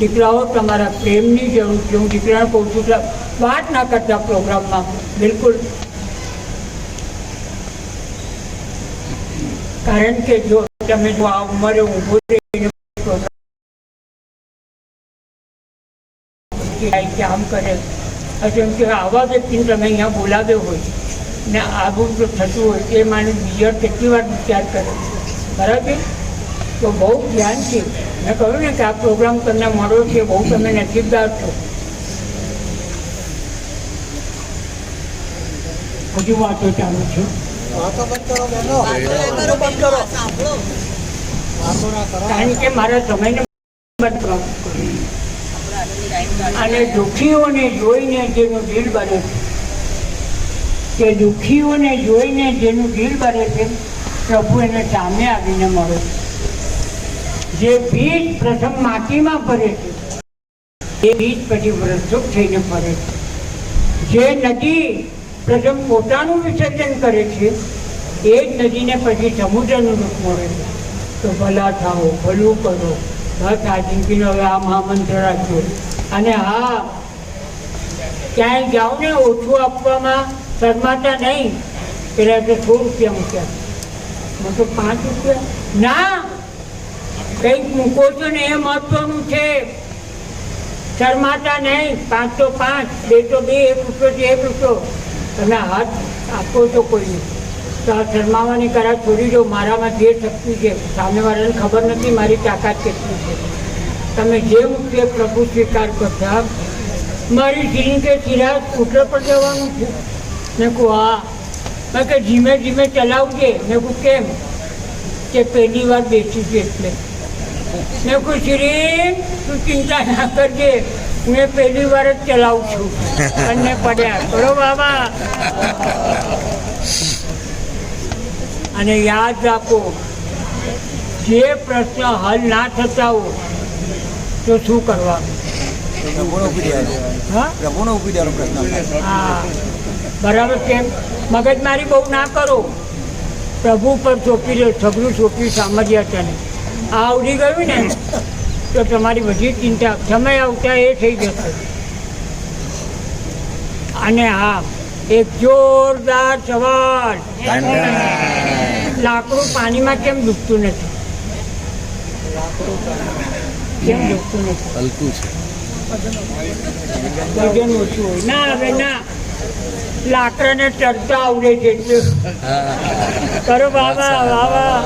દીકરાઓ તમારા પ્રેમની જરૂર છે હું દીકરાને કહું છું કે વાત ના કરતા પ્રોગ્રામમાં. બિલકુલ. કારણ કે જો તમે જો આ ઉંમરે ઊભો રહીને પ્રોગ્રામ કે આમ કરે જેમ કે આવા વ્યક્તિને તમે અહીંયા બોલાવ્યો હોય ને આવું જો થતું હોય, એ માણસ બીજા કેટલી વાર વિચાર કરે બરાબર? તો બહુ ધ્યાનથી મેં કહ્યું ને કે આ પ્રોગ્રામ તમને મળ્યો છે બહુ તમે નસીબદાર છો. હજુ વાતો ચાલુ છે. વાતો બંધ કરો બહેનો વાતો બંધ કરો. વાતો ના કરો. કારણ કે મારા સમયને અને દુઃખીઓને જોઈને જેનું દિલ બને છે. કે દુઃખીઓને જોઈને જેનું દિલ બને છે પ્રભુ એને સામે આવીને મળે છે. જે બીજ પ્રથમ માટીમાં ભરે છે, એ બીજ પછી વૃક્ષોપ થઈને ફરે છે. જે નદી પ્રથમ પોતાનું વિસર્જન કરે છે, એ જ નદીને પછી સમુદ્રનું રૂપ મળે છે. તો ભલા થાઓ, ભલું કરો. બસ આ જિંદગીનો હવે આ મહામંત્ર રાખજો અને હા, ક્યાંય જાઓ ને ઓછું આપવામાં શરમાતા નહીં. પેલા તો સો રૂપિયા મૂક્યા. તો પાંચ રૂપિયા. ના! કંઈક મૂકો છો ને એ મહત્વનું છે. શરમાતા નહીં, પાંચ તો પાંચ, બે તો બે, એક રૂપિયો છે, એક રૂપિયો. તમે હાથ આપો છો કોઈને તો આ શરમાવાની કરા છોડી દો, મારામાં જે શક્તિ છે સામેવાળાને ખબર નથી મારી તાકાત કેટલી છે. તમે જે મૂકીએ પ્રભુ સ્વીકાર કરતા, મારી સિરિંગ કે ચિરાગ સ્કૂટર પર જવાનું છે. મેં કહું, હા. મેં કે ધીમે ધીમે ચલાવજે. મેં કહું, કેમ? કે પહેલી વાર બેસી છે એટલે. મેં કહું શ્રી, તું ચિંતા ના કરજે. મેં પહેલી વાર જ ચલાવું છું. અને પડ્યા. કરો બાબા. અને યાદ રાખો, જે પ્રશ્ન હલ ના થતા હો તો શું હા? બરાબર કેમ મગજમારી બહુ ના કરો. પ્રભુ પર સોંપી દો સગડું સામર્યા તને. આ આવડી ગયું ને તો તમારી બધી ચિંતા સમય આવતા એ થઈ જશે. અને હા એક જોરદાર સવાલ. લાકડું પાણીમાં કેમ ડૂબતું નથી? કેમ ડૂબતું નથી? હલકું છે. વજન ઓછું હોય. ના હવે ના. લાકડાને ચડતા આવડે છે કરો બાબા બાબા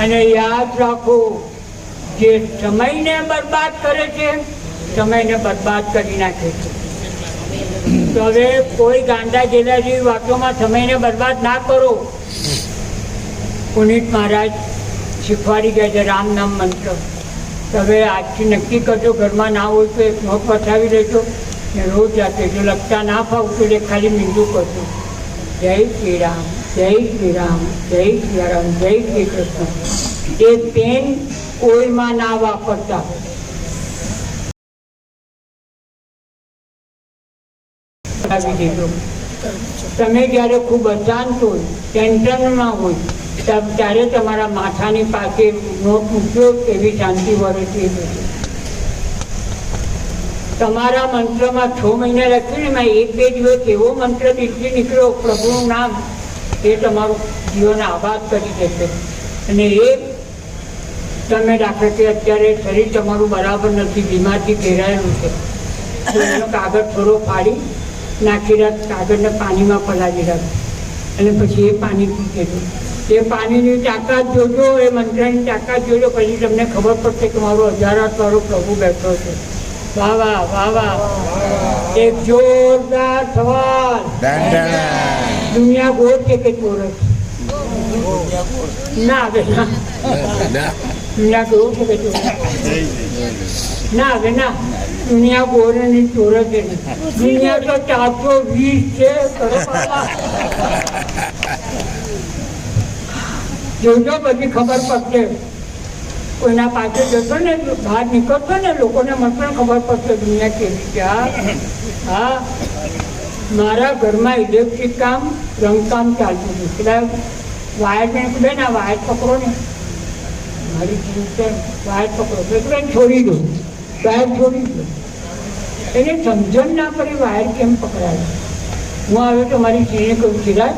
અને યાદ રાખો જે સમયને બરબાદ કરે છે, સમયને બરબાદ કરી નાખે છે. તો હવે કોઈ ગાંડા જેલા જેવી વાતોમાં સમયને બરબાદ ના કરો. પુનિત મહારાજ શીખવાડી ગયા છે રામ નામ મંત્ર. તમે આજથી નક્કી કરજો, ઘરમાં ના હોય તો એક નોટ પઠાવી લેજો ને રોજ જાતે જો લખતા ના ફાવતું એટલે ખાલી મીંડું કરજો. જય શ્રી રામ. જય શ્રી રામ, જય શ્રી રામ, જય શ્રી કૃષ્ણ. એ પેન કોઈમાં ના વાપરતા. તમે જ્યારે ખૂબ અશાંત હોય ટેન્શનમાં હોય ત્યારે તમારા માથાની પાસે નોટ મૂક્યો એવી શાંતિ વરે છે. તમારા મંત્રમાં છ મહિના લખ્યું ને મેં એક બે દિવસ એવો મંત્ર દિલથી નીકળ્યો, પ્રભુનું નામ એ તમારું જીવન આબાદ કરી દેશે અને એ તમે દાખલા કે અત્યારે શરીર તમારું બરાબર નથી, બીમારથી ઘેરાયેલું છે. એનો કાગળ થોડો ફાડી નાખી રાખ, કાગળને પાણીમાં પલાળી રાખ. અને પછી એ પાણી પી દેજો એ પાણીની તાકાત જોજો, એ મંત્રની તાકાત જોજો, પછી તમને ખબર પડશે કે મારો હજારાત વાળો પ્રભુ બેઠો છે. વાહ વાહ વાહ વાહ. એક જોરદાર સવાલ. દુનિયા ગોળ કે ગોળ ના આવે ના. દુનિયા ગોળ કે ચોરસ ના આવે ના. દુનિયા ગોળની ચોર છે દુનિયા તો ચારસો વીસ છે જોજો બધી ખબર પડશે. કોઈના પાસે જશો ને બહાર નીકળશો ને લોકોને મને પણ ખબર પડશે દુનિયા કેવી છે હા? હા? મારા ઘરમાં ઇલેક્ટ્રિક કામ રંગકામ ચાલતું હતું. એટલે વાયર ને બેન આ વાયર પકડો ને. મારી ચિંતા વાયર પકડો. તો બેન છોડી દો. વાયર છોડી દો. એને સમજણ ના પડી વાયર કેમ પકડાય. હું આવ્યો તો મારી સ્ત્રીને કહ્યું ચિરાગ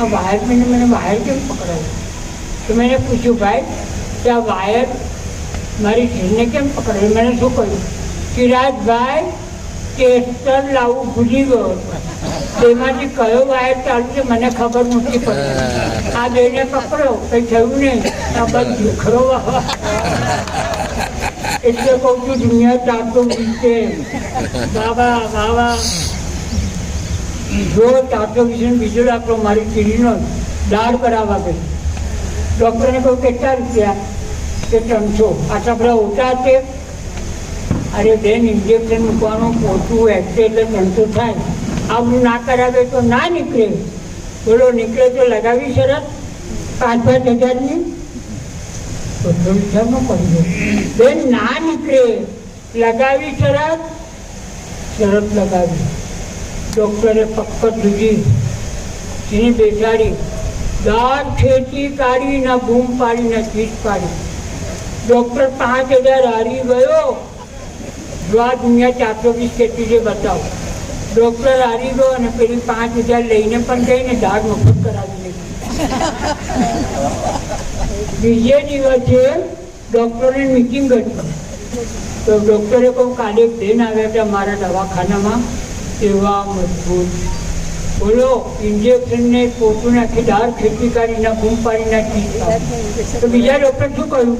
આ વાયર બેને મને વાયર કેમ પકડાય? તો મેં પૂછ્યું, ભાઈ, કે આ વાયર મારી સ્ત્રીને કેમ પકડાય? મેં શું કહ્યું? ચિરાગભાઈ ટેસ્ટર લાવવું ભૂલી ગયો તેમાંથી કયો વાયર ચાલુ છે મને ખબર નથી પડી આ બેને પકડો, કંઈ થયું નહીં. આ બસ દુખરો એટલે કહું છું, દુનિયા ચાલતો વિશે. બાબા બાબા જો ચાલતો વિશે બીજો દાખલો મારી કીડીનો દાળ કરાવવા ગઈ. ડૉક્ટરને કહું, કેટલા રૂપિયા? કે ત્રણસો. આટલા બધા ઓછા છે. અરે બેન ઇન્જેક્શન મૂકવાનું પોતું એક્સે એટલે ત્રણસો થાય. આવું ના કરાવે તો ના નીકળે. બોલો, નીકળે તો લગાવી શરત? પાંચ પાંચ હજારની? કરજો બેન, ના નીકળે. લગાવી શરત? શરત લગાવી. ડૉક્ટરે પક્કડ લીધી સિંહ બેસાડી. દાંત ખેંચી કાઢી ના બૂમ પાડીને ચીજ પાડી. ડૉક્ટર પાંચ હજાર હારી ગયો. જો આ દુનિયા ચારસો વીસ કેટલી છે, બતાવો. ડૉક્ટર હારી ગયો અને પેલી પાંચ હજાર લઈને પણ ગઈને ધાડ મફત કરાવી લીધી. બીજે દિવસે ડૉક્ટરને મિટિંગ હતી. તો ડૉક્ટરે કહું કાલે પ્લેન આવ્યા હતા મારા દવાખાનામાં. એવા મજબૂત. બોલો ઇન્જેક્શનને પોતું નાખી દાળ ખેતી કાઢીને બૂમ પાડી નાખી. તો બીજા ડૉક્ટર શું કહ્યું?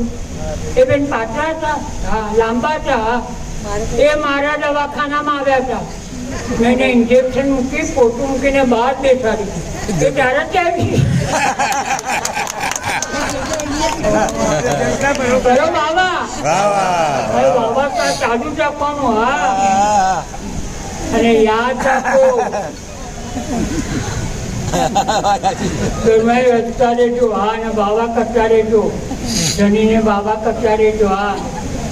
એ બેન પાતળા હતા. હા, લાંબા હતા. એ મારા દવાખાનામાં આવ્યા હતા. મેં એને ઇન્જેક્શન મૂકી પોતું મૂકીને બહાર બેસાડી એ તારા જ આવી. કરો બાબા બાબા ચાલુ રાખવાનું, હા. અને યાદ રાખો. ઘરમાં રચતા રહેજો, હા, અને બાબા કરતા રહેજો. શનિને બાવા કરતા રહેજો, હા.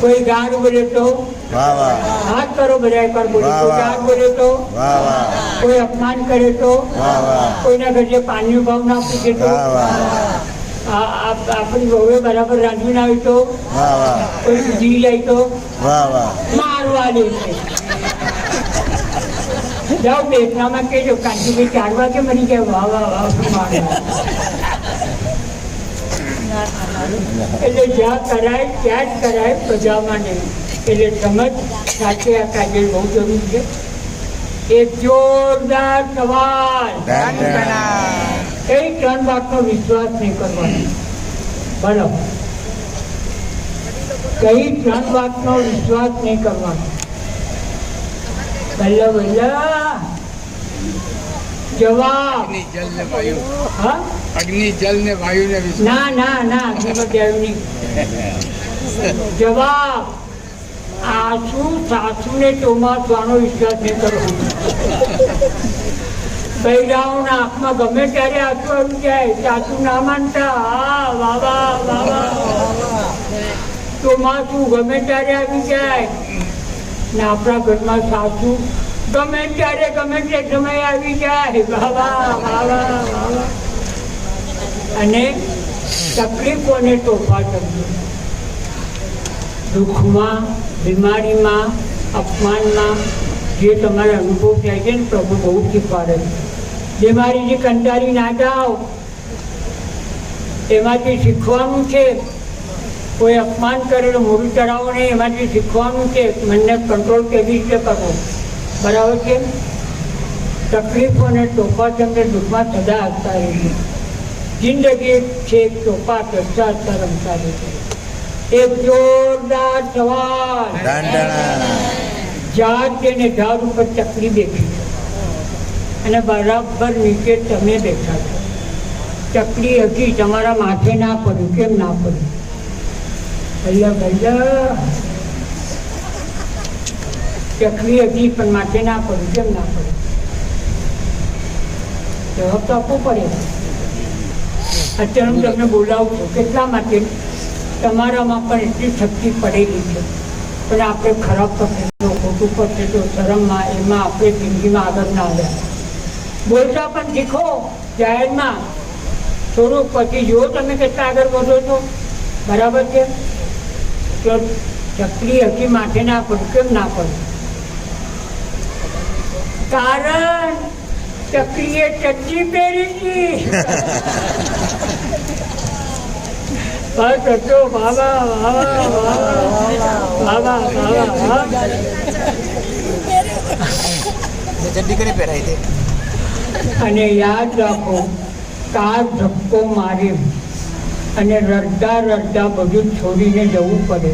કોઈ ગાળ બોલે તો હાથ કરો બધા એકવાર બોલે વાહ, કોઈ વાહ. ગાળ બોલે તો કોઈ અપમાન કરે તો કોઈના ઘરે પાણીનો ભાવ ના પૂછે તો આ- આ- આપણી વહુએ બરાબર રાંધવી ના આવી તો કોઈ સુધી જાય તો મારવા દે છે જાઓ બેસનામાં કહેજો કાંચીભાઈ ચાર વાગે મરી ગયા વાહ વાહ વાહ શું મારવા એટલે જ્યાં કરાય ત્યાં જ કરાય પ્રજામાં નહીં એટલે સમજ સાથે આ કાર્ય બહુ જરૂરી છે. એક જોરદાર સવાલ. કઈ ત્રણ વાતનો વિશ્વાસ નહીં કરવાનો. બોલો કઈ ત્રણ વાતનો વિશ્વાસ નહીં કરવાનો? ભલે ભલે જવાબ. અગ્નિ જલ ને વાયુ. અગ્નિ ને ને વિશ્વ ના ના ના અગ્નિપતિ નહીં. જવાબ આસુ સાસુને ચોમાસવાનો વિશ્વાસ નહીં કરવો બૈરાઓના આંખમાં ગમે ત્યારે આંસુ આવી જાય, સાસુ ના માનતા, હા વાવા વાવા ચોમાસું ગમે ત્યારે આવી જાય. ને આપણા ઘરમાં સાસુ ગમે ત્યારે, ગમે તે સમય આવી જાય વાવા વાવા વાવા અને તકલીફોને તોફા કરજો. દુઃખમાં બીમારીમાં, અપમાનમાં જે તમારા અનુભવ થાય છે ને, પ્રભુ બહુ શીખવાડે છે બીમારીથી કંટાળી ના જાઓ, એમાંથી શીખવાનું છે. કોઈ અપમાન કરેલું મોડું ચડાવો નહીં, એમાંથી શીખવાનું છે. મનને કંટ્રોલ કેવી રીતે કરવો? બરાબર છે? તકલીફો અને તોફા તમને દુઃખમાં સદા હસતા રહીશું જિંદગી છે ટોપા ચર્ચા રમતા રહીશું એક જોરદાર સવાલ. ઝાડ છે ને ઝાડ ઉપર ચકરી બેઠી. છે અને બરાબર નીચે તમે બેઠા છો. ચકરી હજી તમારા માથે ના પડ્યું. કેમ ના પડ્યું? ભૈયા ભૈયા. ચકરી હજી પણ માથે ના પડ્યું. કેમ ના પડ્યું? જવાબ તો આપવો પડે. અત્યારે હું તમને બોલાવું છું. કેટલા માટે? તમારામાં પણ એટલી શક્તિ પડેલી છે. પણ આપણે ખરાબ પકડે તો ખોટું પકડે તો શરમમાં, એમાં આપણે જિંદગીમાં આગળ ના આવ્યા. બોલતા પણ શીખો, જાહેરમાં. થોડુંક પછી જુઓ તમે કેટલા આગળ વધો છો. બરાબર છે? તો ચકલી હજી માથે ના પડું, કેમ ના પડું? કારણ ચકલીએ ચડ્ડી પહેરી હતી બસ હતો બાબા બાબા બાબા બાબા બાબા કરી પહેરાઈ દે અને યાદ રાખો કાર ધક્કો મારે. અને રડતા રડતા બધું છોડીને જવું પડે.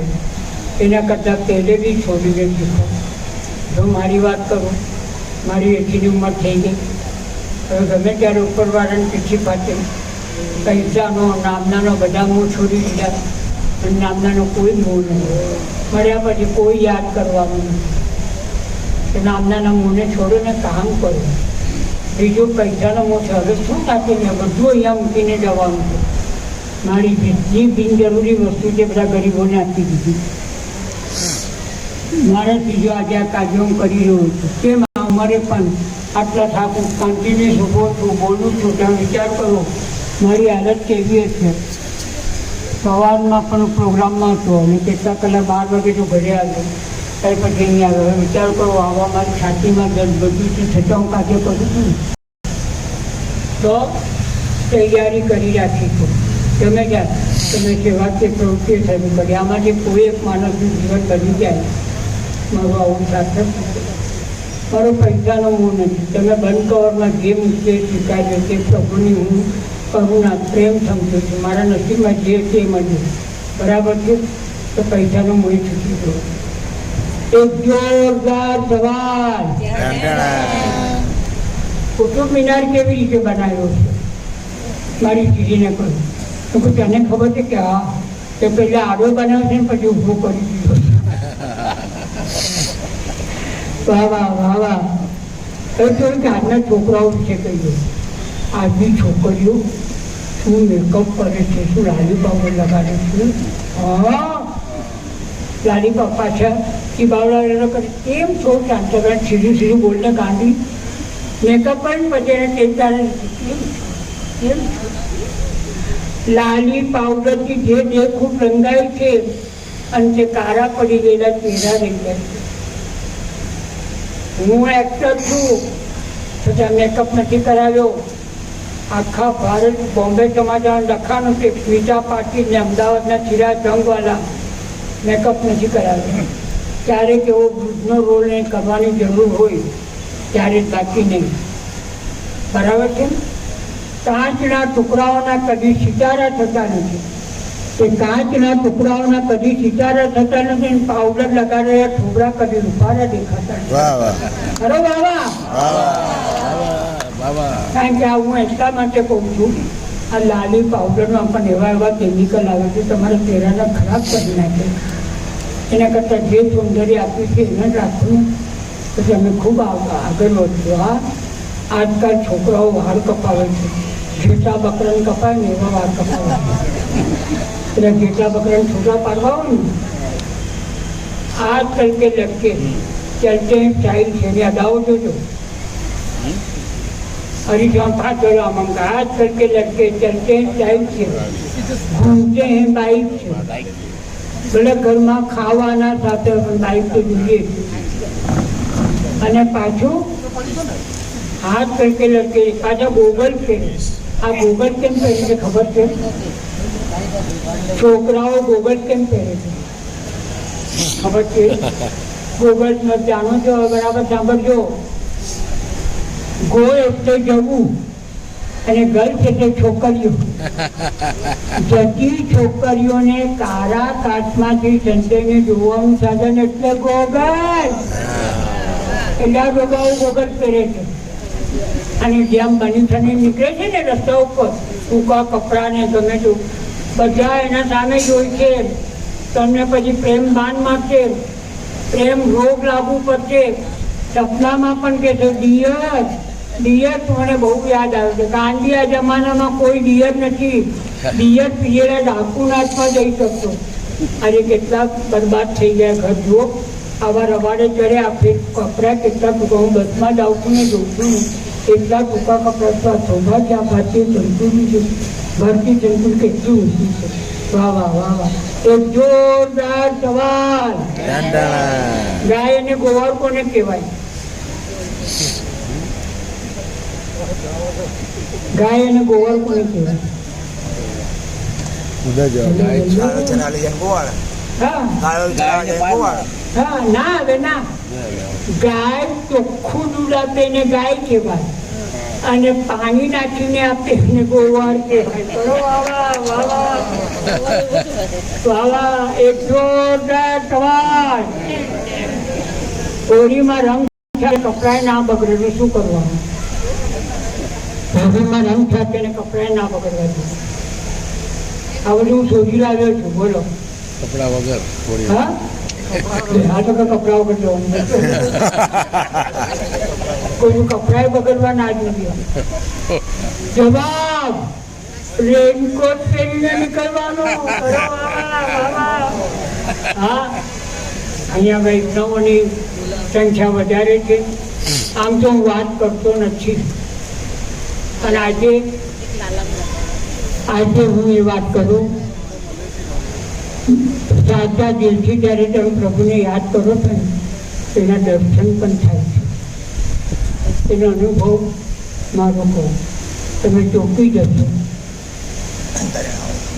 એના કરતાં પહેલેથી છોડીને શીખો જો મારી વાત કરું મારી એટલી ઉંમર થઈ ગઈ. હવે ગમે ત્યારે ઉપરવાળાને પીછી પાછે પૈસાનો નામનાનો બધા મોં છોડી દીધા. નામનાનો કોઈ મૂળ નહીં. મળ્યા પછી કોઈ યાદ કરવાનું નથી નામનાના મોંને છોડીને કામ કરું બીજું પૈસાનો મોટો હવે શું થશે ને બધું અહીંયા મૂકીને જવાનું છે. મારી જેટલી બિનજરૂરી વસ્તુ છે, બધા ગરીબોને આપી દીધી. મારે બીજો આજે આ કાર્યો કરી રહ્યો છું. કેમ? અમારે પણ આટલા થાકું કન્ટિન્યુઅસ ઊભો છું બોલું છું. ત્યાં વિચાર કરો. મારી હાલત કેવી હશે? સવારમાં પણ પ્રોગ્રામમાં હતો અને કેટલા કલાક બાર વાગે તો ઘરે આવ્યો. ત્યાર પછી અહીંયા આવ્યો. હવે વિચાર કરો, આવા મારી છાતીમાં દર્દ બધું છતાં હું કાર્ય કરું છું તો તૈયારી કરી રાખી છું. તમે જ્યાં તમે સેવાકીય પ્રવૃત્તિઓ શરૂ કરી. આમાંથી કોઈ એક માણસનું જીવન બની જાય. મારું આવું સાર્થક મારો પૈસાનો હું નથી. તમે બંધ કવરમાં જે મુશ્કેલી સ્વીકાર્યો તે પ્રભુની હું કરુણા પ્રેમ સમજો છું. મારા નસીબમાં જે છે એ મળ્યું બરાબર છે? તો પૈસાનો મોહ છૂટી ગયો એક જોરદાર સવાલ. કુટુંબ મિનાર કેવી રીતે બનાવ્યો છે? મારી દીદીને કહ્યું. તો કહું તને ખબર છે કે હા તે પહેલાં આડો બનાવ્યો છે ને પછી ઊભો કરી દીધો છે? વાહ વાહ વાહ વાહ. હવે થોડીક આજના છોકરાઓ વિશે કહીએ આજની છોકરીઓ શું મેકઅપ કરે છે શું લાલી પાવડર લગાડે છે હા લાલી પપ્પા છે એ બાવડા કરે કેમ છો શાંત સીધું સીધું બોલને ગાંધી મેકઅપ પણ પછી એને તેલ કેમ લાલી પાવડરથી જે દેહ ખૂબ રંગાય છે અને તે કાળા પડી ગયેલા ચહેરા રહી જાય હું એક્ટર છું છતાં મેકઅપ નથી કરાવ્યો આખા ભારત બોમ્બે સમાચાર લખાણું કે પીટા પાટીલ ને અમદાવાદના ચિરાગ જંગવાલા મેકઅપ નથી કરાવ્યો ક્યારેક એવો વૃદ્ધનો રોલ ને કરવાની જરૂર હોય ત્યારે બાકી નહીં. બરાબર છે? કાચના ટુકડાઓના કદી સિતારા થતા નથી. તે કાચના ટુકડાઓના કદી સિતારા થતા નથી પાવડર લગાડેલા ઠોબરા કદી રૂપારા દેખાતા નથી. બાબા બાબા કારણ કે આ હું એટલા માટે કહું છું, આ લાલી પાવડરમાં પણ એવા એવા કેમિકલ આવે છે, તમારા ચહેરાને ખરાબ કરી નાખે. એના કરતાં જે સૌંદર્ય આપ્યું છે, એને રાખવું. પછી અમે ખૂબ આગ- આગળ વધજો હા આજકાલ છોકરાઓ વાળ કપાવે છે. ઘેટા બકરાને કપાય ને એવા વાળ કપાવે એટલે ઘેટા બકરાને છોકરા પાડવા હોય ને આજકાલ કે લટકે. ચલતે સ્ટાઇલ છે એની અદાઓ જોજો. हरिजन था चलो हम आज करके लड़के चलते हैं टाइम से घूमते हैं बाइक से ભલે ઘરમાં ખાવાના સાથે પણ બાઇક તો જોઈએ જ. અને પાછું હાથ કરકે લડકે પાછા ગોગલ છે આ ગોગલ કેમ પહેરે છે ખબર છે છોકરાઓ ગોગલ કેમ પહેરે છે ખબર છે ગોગલ જાણો છો બરાબર સાંભળજો ગો એટલે જવું. અને ગર્લ્સ એટલે છોકરીઓ. જતી છોકરીઓને કાળા કાચમાંથી સંતાઈને જોવાનું સાધન એટલે ગોગલ એટલે આ રોગાઓ ગોગલ પહેરે છે. અને જેમ થઈને નીકળે છે ને રસ્તા ઉપર ટૂંકા કપડા ને ગમે તે બધા એના સામે જોઈ છે. તમને પછી પ્રેમ ભાન માગશે. પ્રેમ રોગ લાગુ પડશે. સપનામાં પણ કે છે ડિયર મને બહુ યાદ આવે છે. ગાંધી આ જમાનામાં કોઈ ડિયર નથી. ડિયર પીએલા ડાકુનાથમાં જઈ શકતો. આજે કેટલા બરબાદ થઈ ગયા. ઘર જુઓ આવા રવાડે ચડે આપણે કપડાં કેટલા ટૂંકા હું બસમાં જાઉં છું ને જોઉં છું કેટલા ટૂંકા કપડાં તો આ ભારતીય સંસ્કૃતિ છે. ભારતીય સંસ્કૃતિ કેટલી ઊંચી છે. વાહ વાહ વાહ વાહ. એક જોરદાર સવાલ. ગાય અને ગોવાર કોને કહેવાય? ગાય અને ગોવાર કોને કહેવાય ગાયો ચરાલી જાય ગોવાળ. હા. ગાયો ચરાલી જાય ગોવાળ. હા ના હવે ના. ગાય ચોખ્ખું દૂધ આપે એને ગાય કહેવાય. અને પાણી નાખીને આપે એને ગોવાળ કહેવાય. એક જોરદાર સવાલ. હોળીમાં રંગ થાય કપડાએ ના બગડે શું કરવાનું? હોળીમાં રંગ થાય તેને કપડાએ ના પકડવા જોઈએ આ બધું હું શોધી લાવ્યો છું બોલો. કપડા વગર હા? આ તો કપડાએ બગડવા ના જવાબ રેનકોટ પહેરીને નીકળવાનો. હા? અહીંયા વૈષ્ણવોની સંખ્યા વધારે છે. આમ તો હું વાત કરતો નથી. અને આજે આજે હું એ વાત કરું. સાચા દિલથી જ્યારે તમે પ્રભુને યાદ કરો છો ને તેના દર્શન પણ થાય છે. એનો અનુભવ મારો કહો. તમે ચોકી જશો.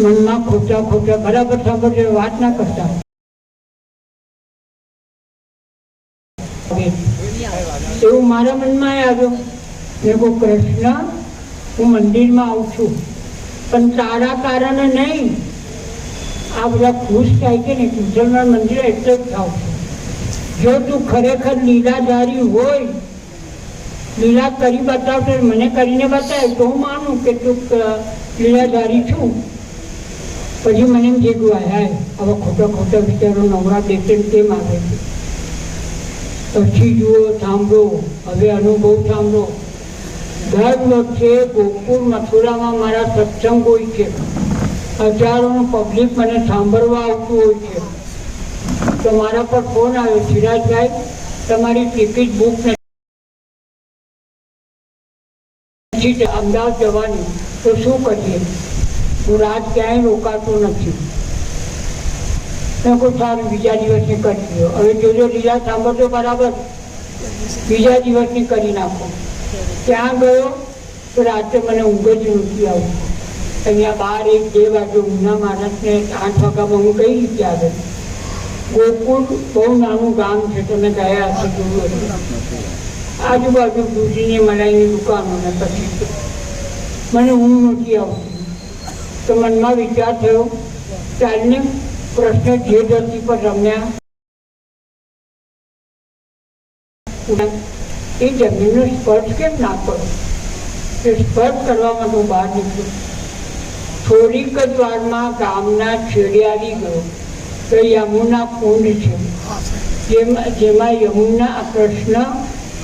મનમાં ખોટા ખોટા, બરાબર સાંભળજો વાત ના કરતા. એવું મારા મનમાં આવ્યો. મેં કૃષ્ણ હું મંદિરમાં આવું છું. પણ તારા કારણે નહીં. આ બધા ખુશ થાય કે નહીં? કૃષ્ણના મંદિરે એટલે જ થાવ જો તું ખરેખર લીલાધારી હોય, લીલા કરી બતાવતો મને કરીને બતાવે તો હું માનું કે તું લીલાધારી છું. પછી મને એમ જે ગયું હાય હવે ખોટા ખોટા વિચારો નવરા બેસે કેમ આવે છે? પછી જુઓ, સાંભળો, હવે અનુભવ સાંભળો. દર વખતે ગોકુળ મથુરામાં મારા સત્સંગ હોય છે. હજારોનું પબ્લિક મને સાંભળવા આવતું હોય છે. તો મારા પર ફોન આવ્યો, સિરાજભાઈ, તમારી ટિકિટ બુક નથી. અમદાવાદ જવાની. તો શું કરીએ? હું રાત ક્યાંય રોકાતો નથી. મેં કોઈ સારું, બીજા દિવસની કરી દો હવે જોજો, લીલા સાંભળજો બરાબર. બીજા દિવસની કરી નાખો. ત્યાં ગયો? તો રાત્રે મને ઊંઘ જ નથી આવતી. અહીંયા બાર એક બે વાગે ઊંઘના માણસને આઠ વાગ્યામાં હું કઈ રીતે આવે ગોકુળ બહુ નાનું ગામ છે, તમે ગયા હશે જોયું આજુબાજુ દૂધીની મલાઈની દુકાનો ને પછી. મને ઊંઘ નથી આવતી. તો મનમાં વિચાર થયો, ચાલને, પ્રશ્ન જે ધરતી પર રમ્યા. એ જમીનનો સ્પર્શ કેમ ના કરો? તે સ્પર્શ કરવામાં હું બહાર નીકળ્યો થોડીક જ વારમાં ગામના છેડે આવી ગયો. તો યમુના કુંડ છે. જેમાં જેમાં યમુના કૃષ્ણ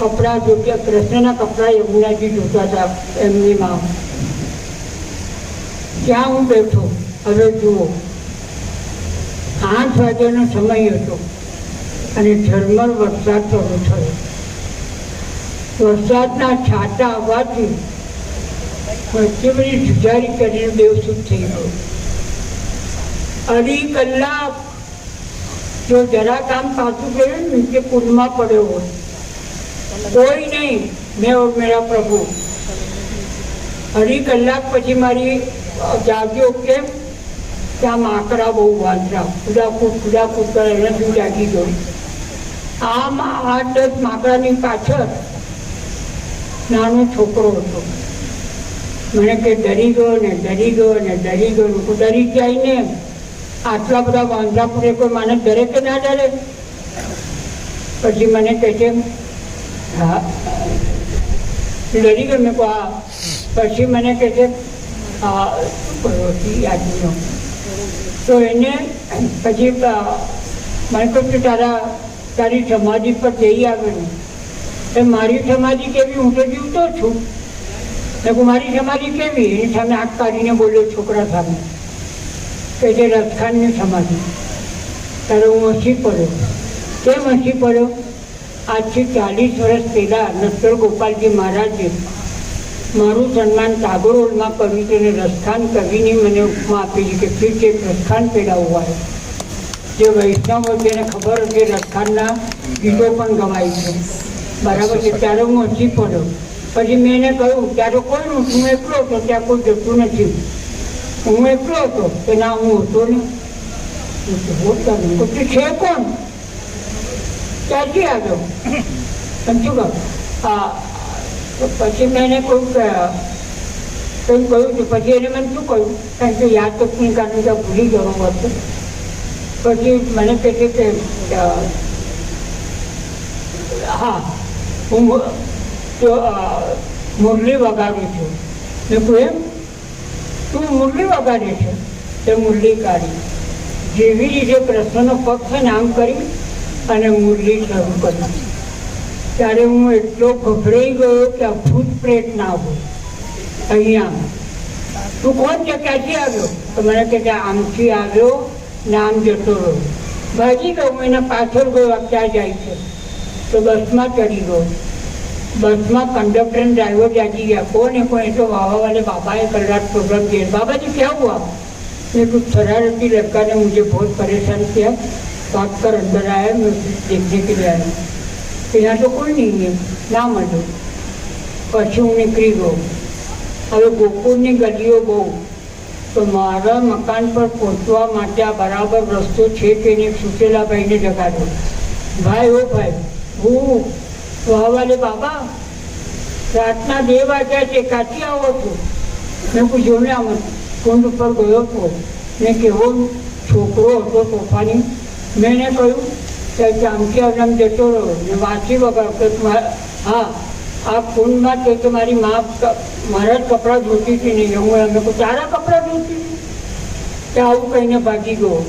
કપડાં જોતા કૃષ્ણના કપડાં યમુનાજી જોતા હતા એમની માં. ત્યાં હું બેઠો. હવે જુઓ. આઠ વાગ્યાનો સમય હતો અને ઝરમર વરસાદ શરૂ થયો. વરસાદના છાંટા આવવાથી વચ્ચે જુજારી કરીને બેવસૂટ થઈ ગયો. અઢી કલાક જો જરા કામ પાછું કર્યું ને, કે કુંડમાં પડ્યો હોય. કોઈ નહીં, મેં મેરા પ્રભુ. અઢી કલાક પછી મારી જાગ્યો કેમ? ત્યાં માકડા બહુ વાંદરા કુદાકૂદ કુદાકૂદ કરે એનાથી જાગી ગયો. આમ આઠ દસ માકડાની પાછળ નાનો છોકરો હતો. મને કે, ડરી ગયો ને, ડરી ગયો ને, ડરી ગયો હું ડરી જાય ને આટલા બધા વાંધા પૂરે કોઈ માણસ ડરે કે ના ડરે? પછી મને કહે છે, હા. ડરી ગયો મેં કહું, હા. પછી મને કહે છે કર્યો તો એને પછી મને કહ્યું કે તારા, તારી સમાધિ પર જઈ આવે ને એ મારી સમાધિ કેવી? હું તો જીવતો છું. તો મારી સમાધિ કેવી? એની સામે આંખ કાઢીને બોલ્યો છોકરા સામે કે જે રથખાનની સમાધિ. ત્યારે હું હસી પડ્યો. કેમ હસી પડ્યો? આજથી ચાલીસ વર્ષ પહેલાં નસ્તર ગોપાલજી મહારાજે મારું સન્માન કાગોળમાં કર્યું તેને રસખાન કવિની મને ઉપમા આપેલી કે ફિર છે રસખાન પેડા है જે વૈષ્ણવ હોય તેને ખબર હતી રસખાનના ગીતો પણ ગવાય છે. બરાબર છે, ત્યારે હું હસી પડ્યો પછી મેં એને કહ્યું, ત્યારે કોઈ નું હું એકલો હતો, ત્યાં કોઈ જતું નથી. હું એકલો હતો, કે ના, હું હતો ને પછી છે કોણ? ક્યાંથી આવ્યો સમજુ હા. પછી મેં એને કહ્યું કે, કંઈ કહ્યું છે પછી એને મને શું કહ્યું? કારણ કે યાદ તો કંઈ કારણ કે ભૂલી ગયો હતું પછી મને કહે છે કે હા. હું મુરલી વગાડું છું. મેં કહું એમ? તું મુરલી વગાડે છે? તે મુરલી કાઢી. જેવી રીતે કૃષ્ણનો પક્ષ નામ કરી અને મુરલી શરૂ કરી. ત્યારે હું એટલો ગભરાઈ ગયો કે આ ભૂત પ્રેત ના હોય. અહીંયા. તું કોણ છે? ક્યાંથી આવ્યો? તો મને કે આમથી આવ્યો ને આમ જતો રહ્યો. ભાજી ગયો એના પાછળ ગયો ક્યાં જાય છે? તો બસમાં ચડી ગયો બસમાં કંડક્ટર અને ડ્રાઈવર જાગી ગયા કોને કોને તો वावा वाले बाबा है कल रात प्रोग्राम किया बाबा जी क्या हुआ मैं कुछ शरारती लड़का ने मुझे बहुत परेशान किया भाग कर अंदर आया मैं उसे देखने के लिए आया तो यहाँ तो कोई नहीं है ના મળ્યો પછી હું નીકળી ગયો હવે ગોકુળની ગલીઓ બહુ તો મારા મકાન પર પહોંચવા માટે આ બરાબર રસ્તો છે કે નહીં સુશેલા ભાઈને જગાડ્યો ભાઈ ઓ ભાઈ હું વાવાલે બાબા, રાતના બે વાગ્યા છે, કાચી આવો છો. મેં પૂછ્યું ને આમ કુંડ ઉપર ગયો હતો ને કેવો છોકરો હતો તોફાની મેં એને કહ્યું કે જામકી આમ જતો રહ્યો. ને વાંચી વગર કે હા, આ કુંડમાં તો તમારી મા મારા જ કપડાં ધોતી હતી નહીં હું એમને કહું, તારા કપડાં ધોતી? કે આવું કહીને ભાગી ગયો.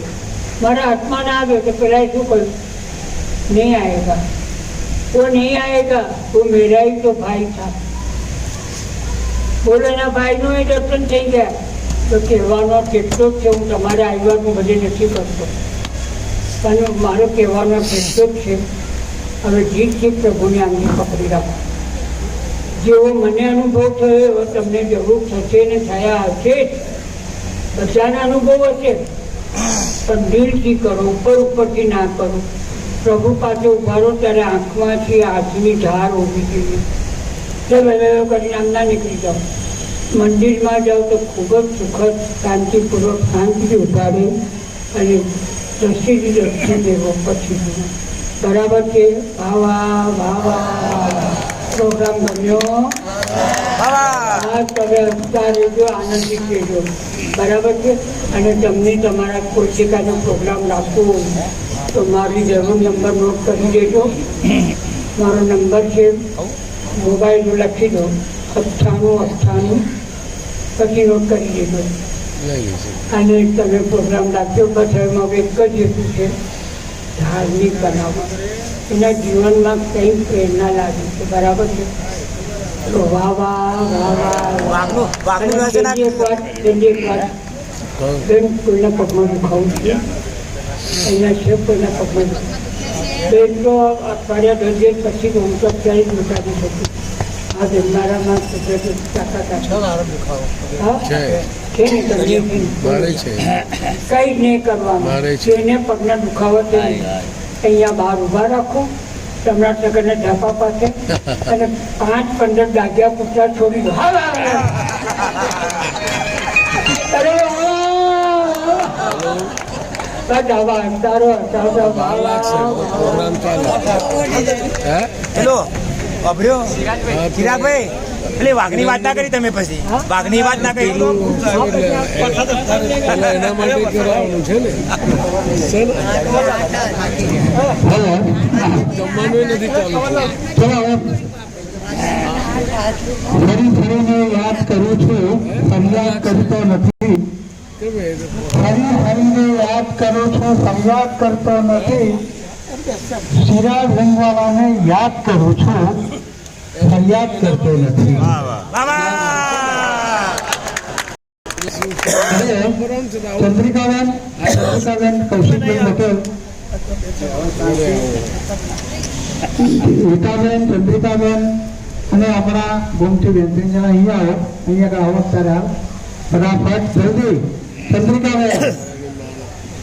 મારા હાથમાં ના આવ્યો તો પેલા શું કહ્યું? નહીં આવેગા वो नहीं आएगा वो मेरा ही तो भाई था બોલો એના ભાઈનું એ દર્શન થઈ ગયા તો કહેવાનો કેટલો જ છે હું તમારે આવ્યાનું બધે નથી કરતો પણ મારો કહેવાનો કેટલો જ છે હવે જીત છે પ્રભુને આમને પકડી રાખો જેવો મને અનુભવ થયો એવો તમને જરૂર થશે ને થયા હશે જ. બધાના અનુભવ હશે પણ દિલથી કરો ઉપર ઉપરથી ના કરો પ્રભુ પાસે ઊભા ત્યારે આંખમાંથી આંખની ધાર ઊભી જોઈએ ચલો હવે કરીને આમ ના નીકળી જાઓ. મંદિરમાં જાઓ તો ખૂબ જ સુખદ, શાંતિપૂર્વક શાંતિથી ઊભા અને દ્રષ્ટિથી દર્શન દેવો પછી બરાબર છે? ભાવા ભાવા પ્રોગ્રામ ગમ્યો હા, તમે હસતા રહેજો આનંદિત રહેજો બરાબર છે? અને તમને તમારા કોઈ પ્રોગ્રામ રાખવો તો મારી જરૂર નંબર નોટ કરી દેજો. મારો નંબર છે. મોબાઈલ લખી દો. અઠ્ઠાણું અઠ્ઠાણું. પછી નોટ કરી દેજો. અને તમે પ્રોગ્રામ રાખ્યો બસ એમાં એક જ હેતુ છે. ધાર્મિક બનાવવા એના જીવનમાં કંઈ પ્રેરણા લાગી છે. બરાબર છે? તો વાહ વાહ વાહ વાહ? બીજી એક વાત એક વાત બેન કોઈના પગમાં દુખાવું છે? અહીંયા છે કોઈના પગમાં બેનનો અઠવાડિયા દસ દિવસ પછી તો હું તો ક્યાંય જ બતાવી શકું. આ મારામાં કુદરતી તાકાત હા? છે. છે ને તમને મારે જ નહીં કરવાનું. જેને પગના દુખાવો છે અહીંયા બહાર ઊભા રાખો. સમ્રાટનગરના ઢાપા પાસે અને પાંચ પંદર દાગ્યા પૂછા છોડી દો. હેલો અભર્યો હા, ચિરાગભાઈ એટલે વાઘની વાત ના કરી તમે પછી? વાઘની વાત ના કરી? એના માટે કરાવવાનું છે ને જમવાનું નથી ચાલુ ફરી કરું છું ફરિયાદ કરતો નથી. યાદ કરું છું સંવાદ કરતો નથી. શિરા રંગવાલાને યાદ કરું છું ફરિયાદ કરતો નથી. ચંદ્રિકાબેન ચંદ્રિકાબેન કૌશિકભાઈ પટેલ. રીતાબેન ચંદ્રિકાબેન અને હમણાં ગોમતી બેન ત્રણ જણા અહીંયા આવો. અહીંયા આગળ આવો ત્યારે ફટાફટ જલ્દી. ચંદ્રિકાબેન.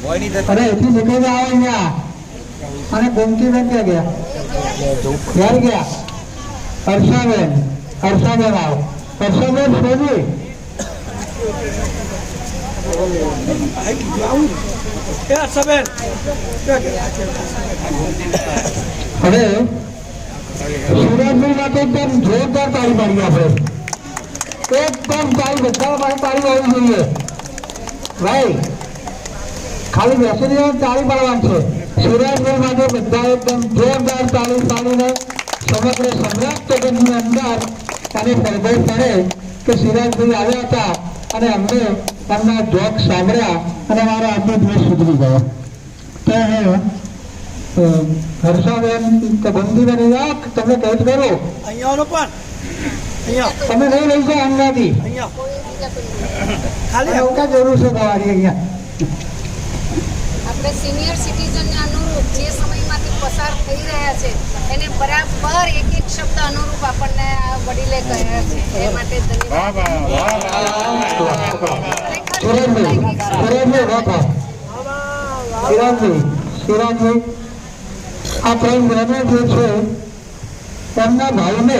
અરે એટલી નીકળી આવે અહીંયા અને ગોમતી બેન ક્યાં ગયા? ક્યારે ગયા? હર્ષાબેન. હર્ષાબેન આવો. હર્ષાબેન સબેન હવે સુરતભાઈ માટે એકદમ જોરદાર તાળી પાડી આપણે એકદમ તાળી બધા પાસે પાડી પાડવી જોઈએ. ભાઈ ખાલી બેસી રહ્યા તાળી પાડવાની છે. સુરતભાઈ માટે બધા એકદમ જોરદાર તાળી પાડીને સમગ્ર સમ્રાટ જગતની અંદર અને ફરભાઈ કરે કે સિરાજભાઈ આવ્યા હતા અને અમને એમના જોક સાંભળ્યા અને મારો આટલો દિવસ સુધરી ગયો. તો હું હર્ષાબેન બંદી બની યાક તમે કહેત કરો? અહીંયા પણ. અહીંયા. તમે નહીં લઈ જાઓ અંગાથી. ખાલી જરૂર છે તમારી અહીંયા. આપણે સિનિયર સિટીઝનને અનુરૂપ જે સમયમાંથી પસાર થઈ રહ્યા છે એને બરાબર એક એક શબ્દ અનુરૂપ આપણને આ વડીલે કહ્યા છે. એ માટે ધન્યવાદ આ પ્રેમ ગ્રહણ જે છે એમના ભાઈને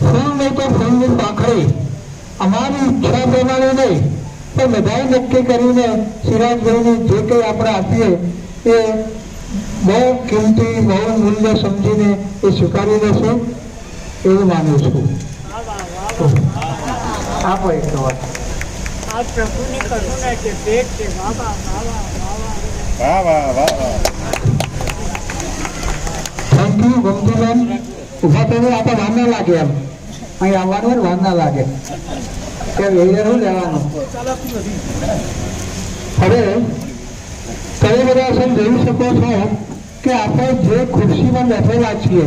ફૂલ નહીં તો ફૂલની પાંખડી અમારી ઈચ્છા પ્રમાણે નહીં. પણ બધાએ નક્કી કરીને સિરાજભાઈને જે કંઈ આપણે આપીએ એ બહુ કિંમતી બહુ મૂલ્ય સમજીને એ સ્વીકારી લેશે એવું માનું છું. આપો એક વાત. આ પ્રભુની કરુણા છે ભેટ છે. બાબા બાબા બાબા થેન્ક યુ ગમતીબેન. ઊભા થઈને આપણે વાર ના લાગે એમ. અહીં આવવાનું વાંધા વાર ના લાગે. કે લઈને શું લેવાનું? હવે તમે બધા સર જોઈ શકો છો કે આપણે જે ખુરશીમાં બેઠેલા છીએ,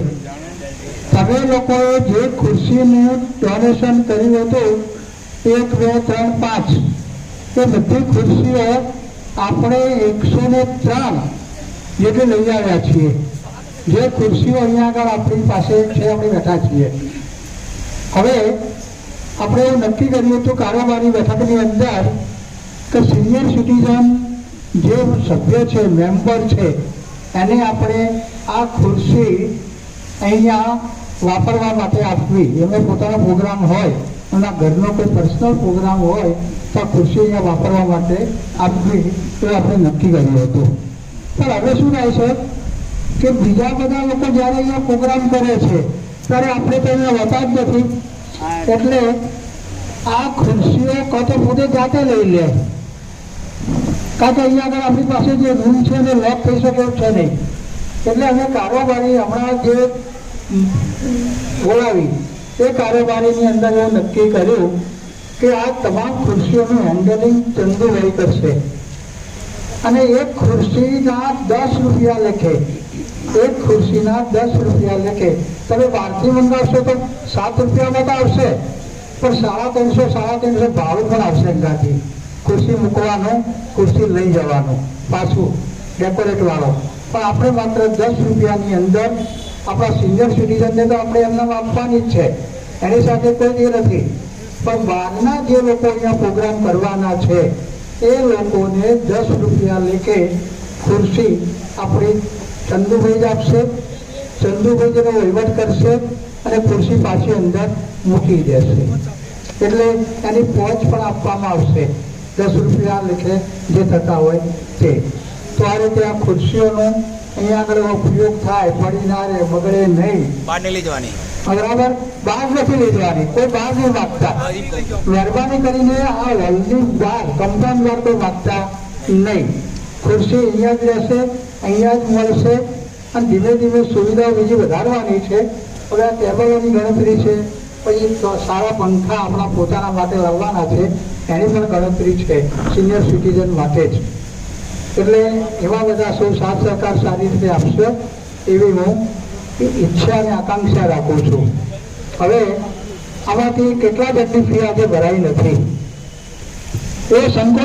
તમે લોકોએ જે ખુરશીનું ડોનેશન કર્યું હતું, એક, બે, ત્રણ, પાંચ, એ બધી ખુરશીઓ આપણે એકસો ને ત્રણ જેટલી લઈ આવ્યા છીએ. જે ખુરશીઓ અહીંયા આગળ આપણી પાસે છે, આપણે બેઠા છીએ. હવે આપણે એવું નક્કી કરીએ તો કારોબારી બેઠકની અંદર કે સિનિયર સિટીઝન જે સભ્ય છે મેમ્બર છે, એને આપણે આ ખુરશી અહીંયા વાપરવા માટે આપવી. એમને પોતાનો પ્રોગ્રામ હોય, એમના ઘરનો કોઈ પર્સનલ પ્રોગ્રામ હોય, તો આ ખુરશી અહીંયા વાપરવા માટે આપવી એ આપણે નક્કી કર્યું હતું. પણ હવે શું થાય છે કે બીજા બધા લોકો જ્યારે અહીંયા પ્રોગ્રામ કરે છે, ત્યારે આપણે તો અહીંયા હોતા જ નથી. એટલે આ ખુરશીઓ કાં પોતે જાતે લઈ લે. કાં અહીંયા આગળ આપણી પાસે જે રૂમ છે એને લોક થઈ શકે એવું છે નહીં. એટલે અમે કારોબારી હમણાં જે બોલાવી. એ કારોબારીની અંદર એવું નક્કી કર્યું કે આ તમામ ખુરશીઓનું હેન્ડલિંગ ચંદુભાઈ કરશે. અને એક ખુરશીના દસ રૂપિયા લેખે. એક ખુરશીના દસ રૂપિયા લેખે. તમે બહારથી મંગાવશો તો સાત રૂપિયામાં તો આવશે. પણ સાડા ત્રણસો સાડા ત્રણસો ભાડું પણ આવશે અંગાથી. ખુરશી મૂકવાનું, ખુરશી લઈ જવાનું, પાછું ડેકોરેટ વાળો. પણ આપણે માત્ર દસ રૂપિયાની અંદર આપણા સિનિયર સિટીઝનને તો આપણે એમને આપવાની જ છે. એની સાથે કોઈ એ નથી. પણ બહારના જે લોકો અહીંયા પ્રોગ્રામ કરવાના છે, એ લોકોને દસ રૂપિયા લેખે ખુરશી આપણી ચંદુભાઈ જ આપશે. ચંદુભાઈ જેનો વહીવટ કરશે અને ખુરશી પાછી અંદર મૂકી દેશે. એટલે એની પહોંચ પણ આપવામાં આવશે. દસ રૂપિયા લેખે જે થતા હોય તે. તો આ રીતે આ ખુરશીઓનો અહીંયા આગળ ઉપયોગ થાય પડી ના રહે બગડે નહીં. બહાર લઈ જવાની બરાબર? બહાર નથી લઈ જવાની કોઈ બહાર નહીં માગતા. મહેરબાની કરીને આ હોલની બહાર કમ્પાઉન્ડ બહાર કોઈ માગતા નહીં. ખુરશી અહીંયા જ રહેશે, અહીંયા જ મળશે અને ધીમે ધીમે સુવિધાઓ બીજી વધારવાની છે. હવે આ ટેબલોની ગણતરી છે, પછી સારા પંખા આપણા પોતાના માટે લાવવાના છે, એની પણ ગણતરી છે સિનિયર સિટીઝન માટે જ. એટલે એવા બધા સૌ સાથ સહકાર સારી રીતે આપશે, એવી હું ઈચ્છા અને આકાંક્ષા રાખું છું. હવે આમાંથી કેટલા બેટની ફી આજે ભરાઈ નથી. એ સંકોચ